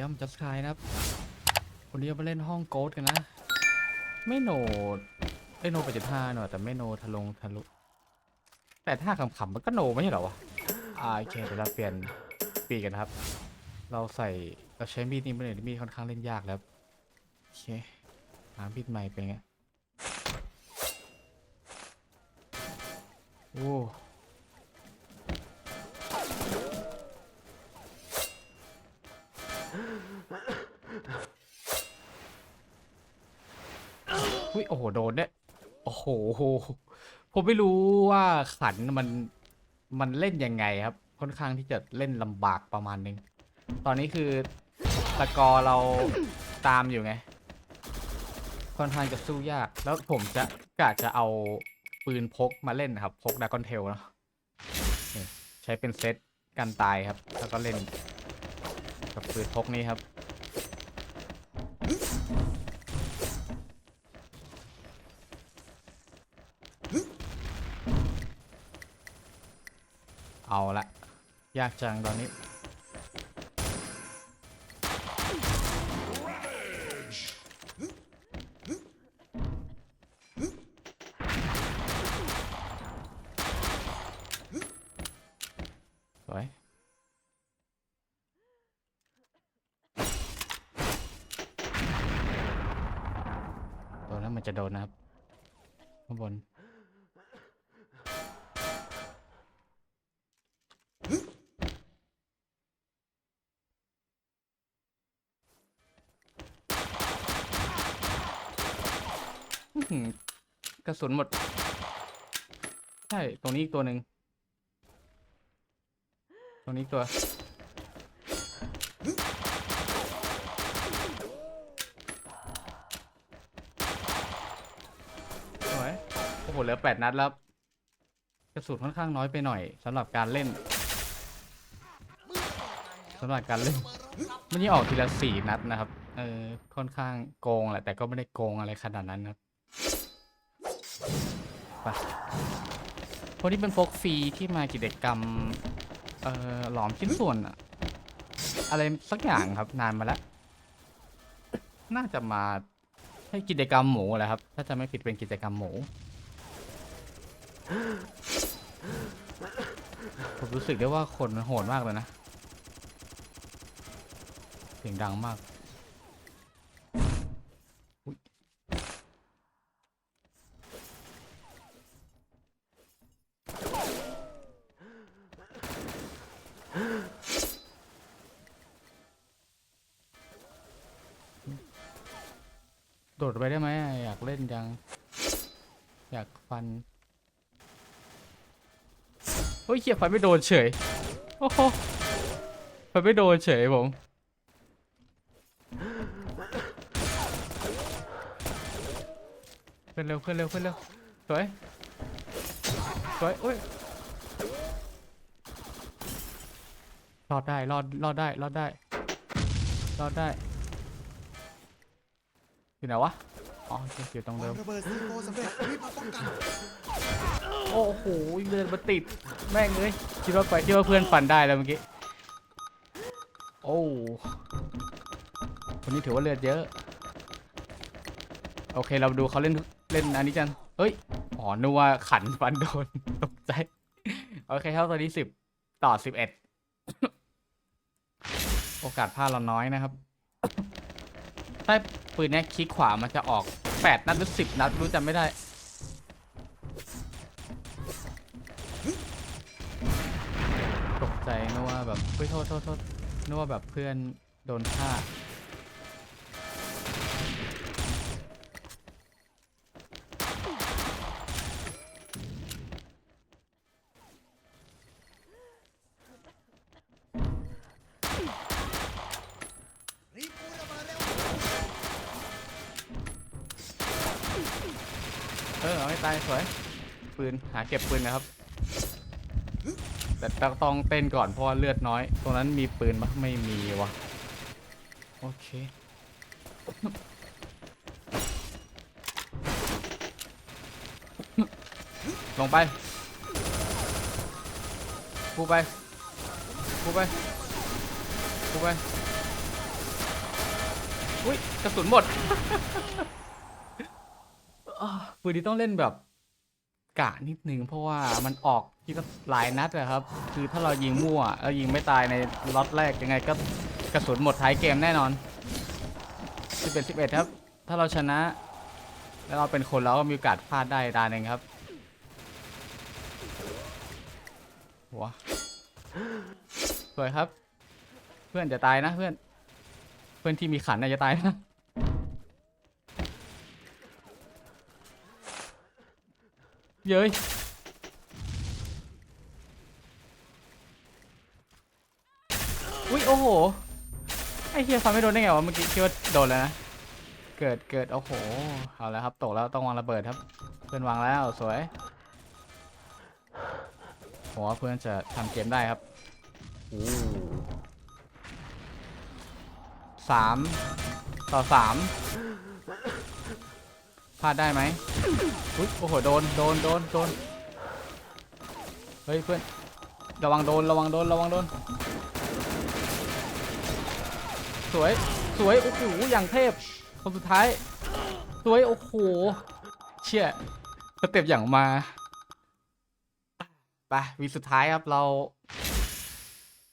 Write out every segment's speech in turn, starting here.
ดีครับจัสคายนะครับวันนี้เรามาเล่นห้องโกดกันนะ ไม่โนดไอยโนไปจุดห้าหน่อยแต่ไม่โนทะลงทะลุ แต่ถ้าขำๆมันก็โนไม่ใช่เหรอวะอ่าโอเคเดี๋ยวเราเปลี่ยนปีกันครับ เราใส่เราใช้มีดนี้ไม่เลยมีดค่อนข้างเล่นยากแล้วโอเคหามีดใหม่เป็นไงโอ้ อุ้ยโอ้โหโดนเนี่ยโอ้โหผมไม่รู้ว่าขันมันมันเล่นยังไงครับ ค่อนข้างที่จะเล่นลำบากประมาณนึง ตอนนี้คือตะกอเราตามอยู่ไง ค่อนข้างจะสู้ยาก แล้วผมจะกะจะเอาปืนพกมาเล่นนะครับ พกดากอนเทลเนาะใช้เป็นเซตกันตายครับ แล้วก็เล่น กับปืนพกนี้ครับ เอาละ ยากจังตอนนี้ สวย ตัวนั้นมันจะโดนนะครับ ข้างบน กระสุนหมด ใช่ ตรงนี้อีกตัวหนึ่ง ตรงนี้ตัวสวยโอ้โห เหลือแปดนัดแล้ว กระสุนค่อนข้างน้อยไปหน่อยสำหรับการเล่นสำหรับการเล่นมันนี่ออกทีละสี่นัดนะครับ เออ ค่อนข้างโกงแหละ แต่ก็ไม่ได้โกงอะไรขนาดนั้นครับ ไปพวกนี้เป็นโฟกฟรีที่มากิจกรรม เอ่อหลอมชิ้นส่วนอะอะไรสักอย่างครับนานมาแล้ว น่าจะมาให้กิจกรรมหมูแหละครับ ถ้าจะไม่ผิดเป็นกิจกรรมหมู ผมรู้สึกได้ว่าคนมันโหดมากเลยนะ เสียงดังมาก โดดไปได้ไหมอยากเล่นจัง อยากฟันเฮ้ยเขียฟันไม่โดนเฉยโอ้โหฟันไม่โดนเฉยผมขึ้นเร็วขึ้นเร็วขึ้นเร็วสวยสวยอุ้ยรอดได้รอดรอดได้รอดได้รอดได้ อยู่ไหนวะ อ๋อโอเคอยู่ตรงเดิม ระเบิดซีโฟสำเร็จรีบมาป้องกันโอ้โหเดินมาติด แม่งเลยคิดว่าไปคิดว่าเพื่อนฟันได้แล้วเมื่อกี้ โอ้คนนี้ถือว่าเลือดเยอะ โอเคเราดูเขาเล่นเล่นอันนี้กันเฮ้ยอ๋อนึกว่าขันฟันโดนตกใจ โอเคครับตอนนี้สิบต่อสิบเอ็ดโอกาสพลาดเราน้อยนะครับ ใต้ปืนเนี้ยคลิกขวามันจะออกแปดนัดหรือสิบนัดรู้จำไม่ได้ ตกใจนึกว่าแบบเฮ้ยโทษโทษโทษนึกว่าแบบเพื่อนโดนฆ่า ตายสวยปืนหาเก็บปืนนะครับ แต่ต้องเต้นก่อนเพราะว่าเลือดน้อย ตรงนั้นมีปืนปะไม่มีวะโอเคลงไปปูไปปูไปปูไป อุ้ยกระสุนหมด ปืนนี้ต้องเล่นแบบกะนิดนึงเพราะว่ามันออกทีละหลายนัดอะครับ คือถ้าเรายิงมั่วแล้วยิงไม่ตายในล็อตแรกยังไงก็กระสุนหมดท้ายเกมแน่นอน11 11ครับ ถ้าเราชนะ แล้วเราเป็นคนเราก็มีโอกาสพลาดได้ดานเองครับหัวสวยครับ เพื่อนจะตายนะเพื่อน เพื่อนที่มีขันน่าจะตายนะ เย้ยอุ้ยโอ้โห ไอ้เฮียฟันไม่โดนได้ไงวะเมื่อกี้คิดว่าโดนแล้วนะ เกิดเกิดโอ้โห เอาแล้วครับตกแล้วต้องวางระเบิดครับ เพื่อนวางแล้วสวยผมว่าเพื่อนจะทำเกมได้ครับสามต่อสาม พลาดได้ไหมอุ๊ยโอ้โหโดนโดนโดนโดนเฮ้ยเพื่อนระวังโดนระวังโดนระวังโดนสวยสวยโอ้โหอย่างเทพคนสุดท้ายสวยโอ้โหเชี่ยสเต็ปอย่างมาไปวีสุดท้ายครับเรา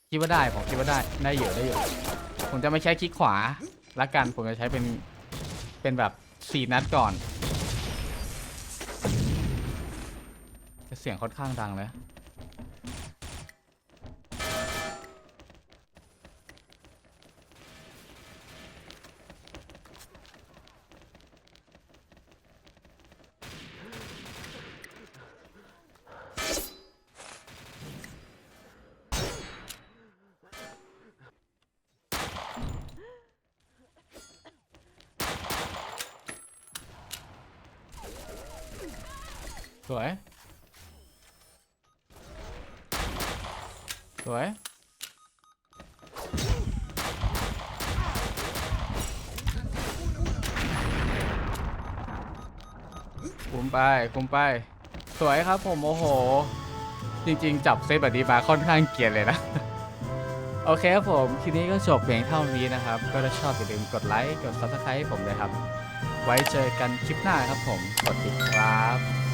คิดว่าได้ผมคิดว่าได้ได้เยอะได้เยอะผมจะไม่ใช้คลิกขวาละกันผมจะใช้เป็นเป็นแบบสี่นัดก่อน เสียงค่อนข้างดังเลยสวย สวย คุมไป คุมไป สวยครับผม โอ้โห จริงๆ จับเซตแบบนี้มาค่อนข้างเกลียดเลยนะ โอเคครับผมทีนี้ก็จบเพียงเท่านี้นะครับ ก็ถ้าชอบอย่าลืมกดไลค์ กด subscribe ให้ผมเลยครับ ไว้เจอกันคลิปหน้าครับผม สวัสดีครับ